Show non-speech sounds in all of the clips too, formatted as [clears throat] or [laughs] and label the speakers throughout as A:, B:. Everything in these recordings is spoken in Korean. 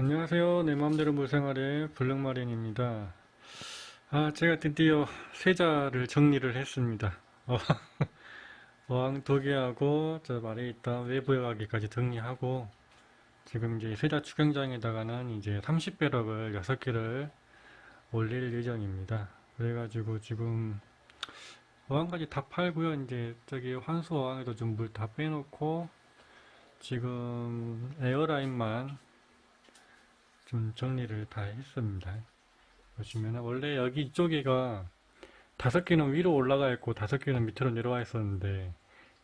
A: 안녕하세요. 내 맘대로 물생활의 블랙마린입니다. 아, 제가 드디어 세자를 정리를 했습니다. 어, [laughs] 개하고 저 아래에 있던 외부 여과기까지 정리하고 지금 이제 세자 축영장에다가는 이제 30배럭을 6개를 올릴 예정입니다. 그래가지고 지금 어항까지 다 팔고요. 이제 저기 환수 어항에도 좀 물 다 빼놓고 지금 에어라인만 좀 정리를 다 했습니다. 보시면 원래 여기 이쪽에가 다섯 개는 위로 올라가 있고 다섯 개는 밑으로 내려와 있었는데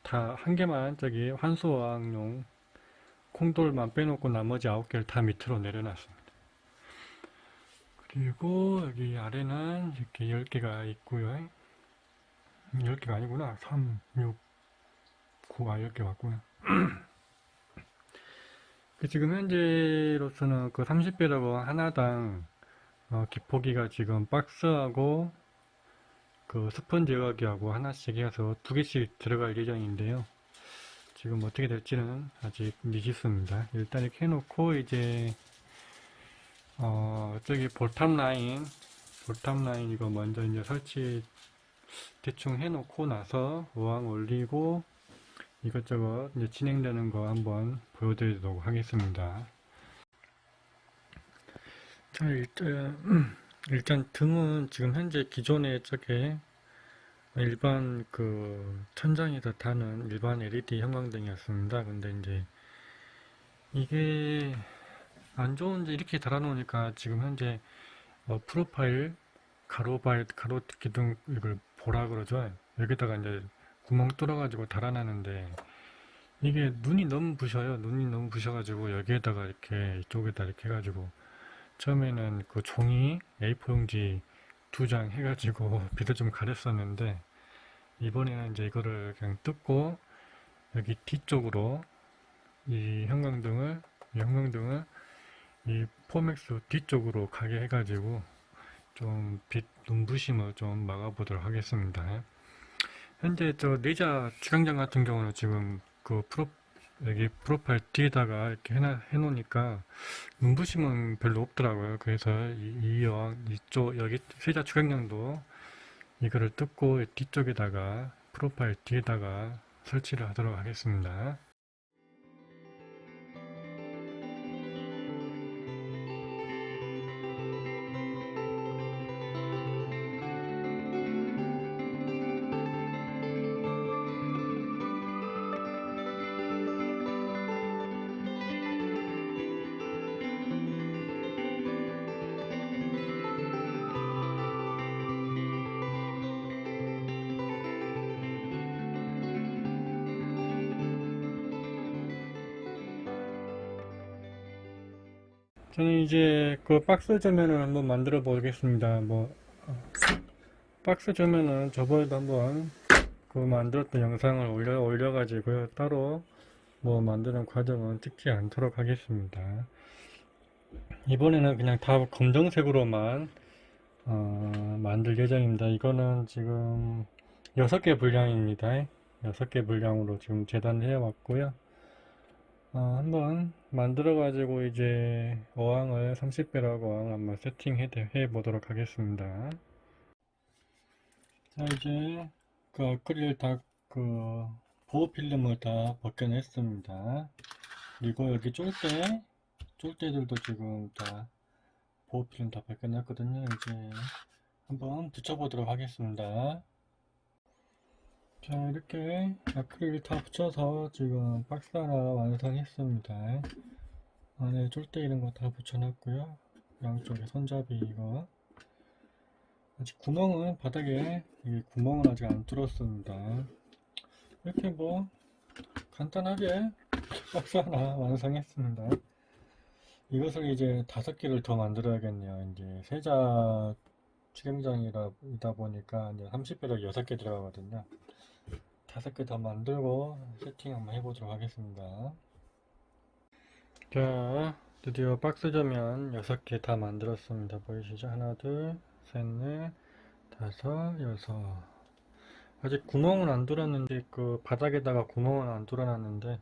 A: 다 한 개만 저기 환수어항용 콩돌만 빼놓고 나머지 아홉 개를 다 밑으로 내려놨습니다. 그리고 여기 아래는 이렇게 열 개가 있고요. 열 개가 아니구나. 3, 6, 9, 아, 10개 맞구나. [clears throat] 그 지금 현재로서는 그 30배라고 하나당 어, 기포기가 지금 박스하고 그 스펀지 여과기하고 하나씩 해서 두 개씩 들어갈 예정인데요. 지금 어떻게 될지는 아직 미지수입니다. 일단 이렇게 해놓고 이제 어 저기 볼탑 라인 볼탑 라인 이거 먼저 이제 설치 대충 해놓고 나서 어항 올리고 이것저것 이제 진행되는 거 한번 보여드리도록 하겠습니다. 자, 일단, [clears throat] 일단 등은 지금 현재 기존의 저게 일반 그 천장에서 다는 일반 LED 형광등이었습니다. 근데 이제 이게 안 좋은데 이렇게 달아놓으니까 지금 현재 어, 프로파일 가로발 가로 기둥 이걸 보라 그러죠. 여기다가 이제 구멍 뚫어가지고 달아놨는데 이게 눈이 너무 부셔요. 눈이 너무 부셔가지고 여기에다가 이렇게 이쪽에다 이렇게 해가지고 처음에는 그 종이 A4 용지 두 장 해가지고 [laughs] 빛을 좀 가렸었는데 이번에는 이제 이거를 그냥 뜯고 여기 뒤쪽으로 이 형광등을 이 형광등을 이 포맥스 뒤쪽으로 가게 해가지고 좀 빛 눈부심을 좀 막아보도록 하겠습니다. 현재 저 내자 주강장 같은 경우는 지금 그 프로 여기 프로파일 뒤에다가 이렇게 해놔, 해놓으니까 눈부심은 별로 없더라고요. 그래서 이, 이 여왕 이쪽 여기 세자 주강장도 이거를 뜯고 뒤쪽에다가 프로파일 뒤에다가 설치를 하도록 하겠습니다. 저는 이제 그 박스 조면을 한번 만들어 보겠습니다. 뭐 어, 박스 조면은 저번에도 한번 그 만들었던 영상을 올려 올려 가지고요. 따로 뭐 만드는 과정은 찍지 않도록 하겠습니다. 이번에는 그냥 다 검정색으로만 어, 만들 예정입니다. 이거는 지금 6개 분량입니다. 6개 분량으로 지금 재단해 왔고요. 어, 한번 만들어 가지고 이제 어항을 30배라고 어항 한번 세팅해 해 보도록 하겠습니다. 자 이제 그 아크릴 다그 보호 필름을 다 벗겨냈습니다. 그리고 여기 쫄대 쫄대들도 지금 다 보호 필름 다 벗겨냈거든요. 이제 한번 붙여보도록 하겠습니다. 자 이렇게 아크릴 다 붙여서 지금 박스 하나 완성했습니다. 안에 쫄대 이런 거 다 붙여놨고요. 양쪽에 손잡이 이거. 아직 구멍은 바닥에 이 구멍은 아직 안 뚫었습니다. 이렇게 뭐 간단하게 박스 하나 완성했습니다. 이것을 이제 다섯 개를 더 만들어야겠네요. 이제 세자 축영장이다 보니까 이제 30배럭 6개 들어가거든요 다섯 개 더 만들고 세팅 한번 해보도록 하겠습니다. 자, 드디어 박스 조면 여섯 개 다 만들었습니다. 보이시죠? 하나, 둘, 셋, 넷, 다섯, 여섯. 아직 구멍은 안 뚫었는데, 그 바닥에다가 구멍은 안 뚫어놨는데,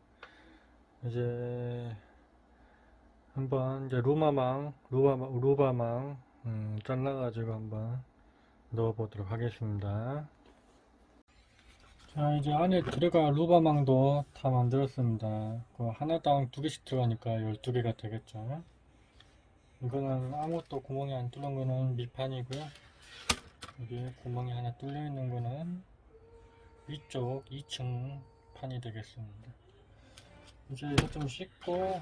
A: 이제 한번 이제 루마망, 루바망, 루바망 음, 잘라가지고 한번 넣어보도록 하겠습니다. 자, 이제 안에 들어갈 루바망도 다 만들었습니다. 그 하나당 두 개씩 들어가니까 12개가 되겠죠. 이거는 아무것도 구멍이 안 뚫린 거는 밑판이고요. 여기 구멍이 하나 뚫려 있는 거는 위쪽 2층 판이 되겠습니다. 이제 이거 좀 씻고